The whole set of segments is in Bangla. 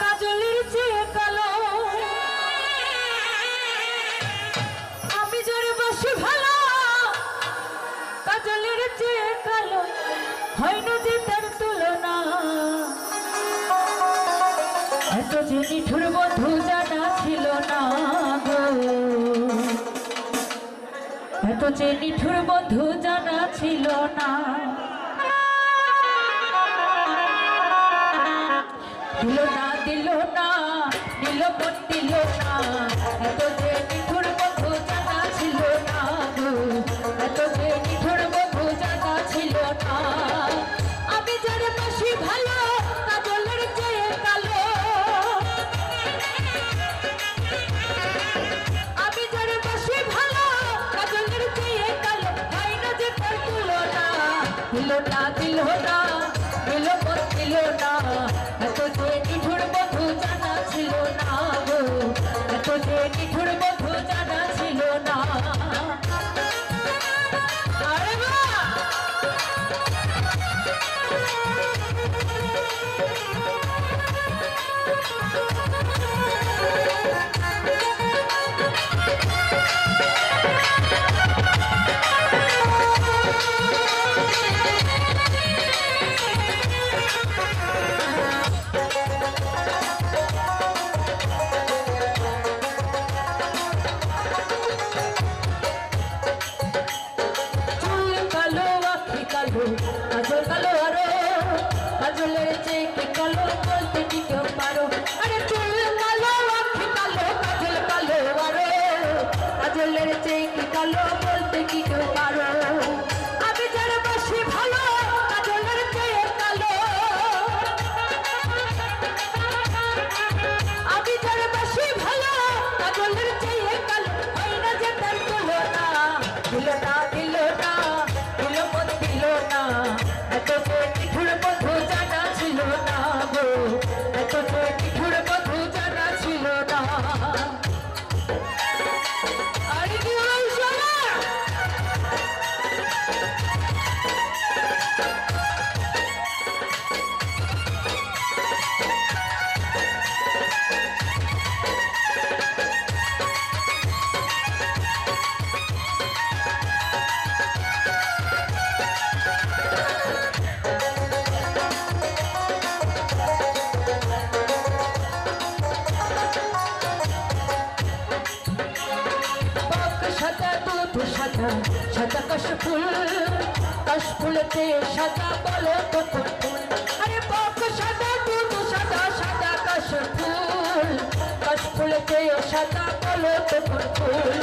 কাজলের চেয়ে কালো। আমি জোরে বাসি কাজলের চেয়ে কালো। হয় না যে তার তুলনা। এত যে নিঠুর বধু জানা ছিল না গো। এত যে নিঠুর বধু জানা ছিল না। দিল না দিল না দিল মন দিল না এত যে নিঠুর বধু জানা ছিল না এত যে নিঠুর বধু জানা ছিল না। আমি যার বাসি ভালো, কাজলের চেয়ে কালো। আমি যার বাসি ভালো, কাজলের চেয়ে কালো। হয় না যে তার তুলনা? দিল না দিল না এত যে নিঠুর বধু জানা কি কেউ পারো। আরে চুল কালো, আখি কালো, কাজল কালো আরও। কাজলের চেয়ে কি কালো বলতে কি কেউ পারো? আমি যার বাসি ভালো, কাজলের চেয়ে কালো। আমি যার বাসি ভালো, কাজলের চেয়ে কালো। হয় না যে তার তুলনা দিল না দিল না দিল মন দিল না। এত দুধ সাদা কাশ ফুল, কাশ ফুলতে সাদা বলো তো ফুল আরে বক, সাদা দুধ সাদা সাদা কাশ ফুল, কাশ ফুলতে সাদা বলো তো ফুল।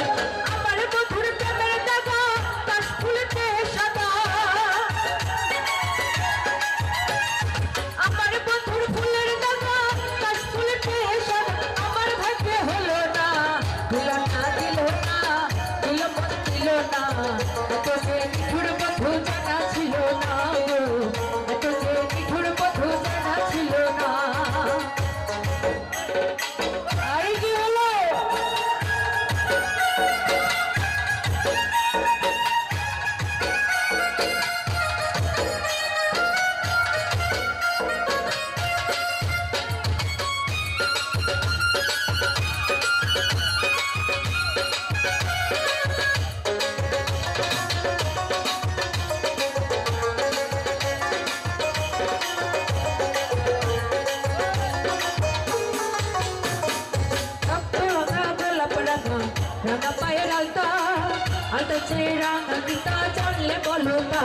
আলতা চেয়ে রাঙা গীতা জানলে বলো না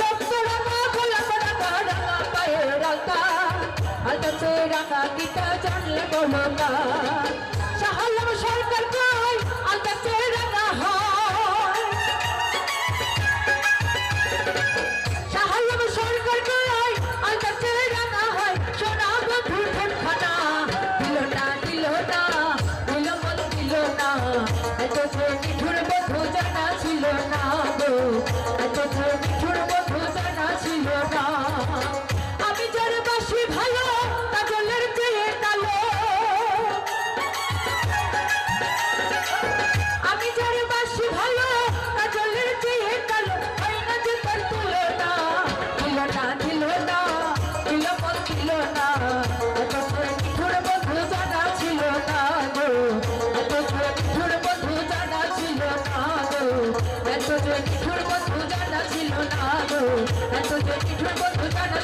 রক্ত রাঙা গোলাপ রাঙা রাঙা পায়ের আলতা আলতা চেয়ে রাঙা গীতা জানলে সরকার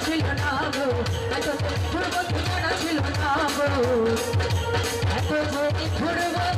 ছিল না গো এত যে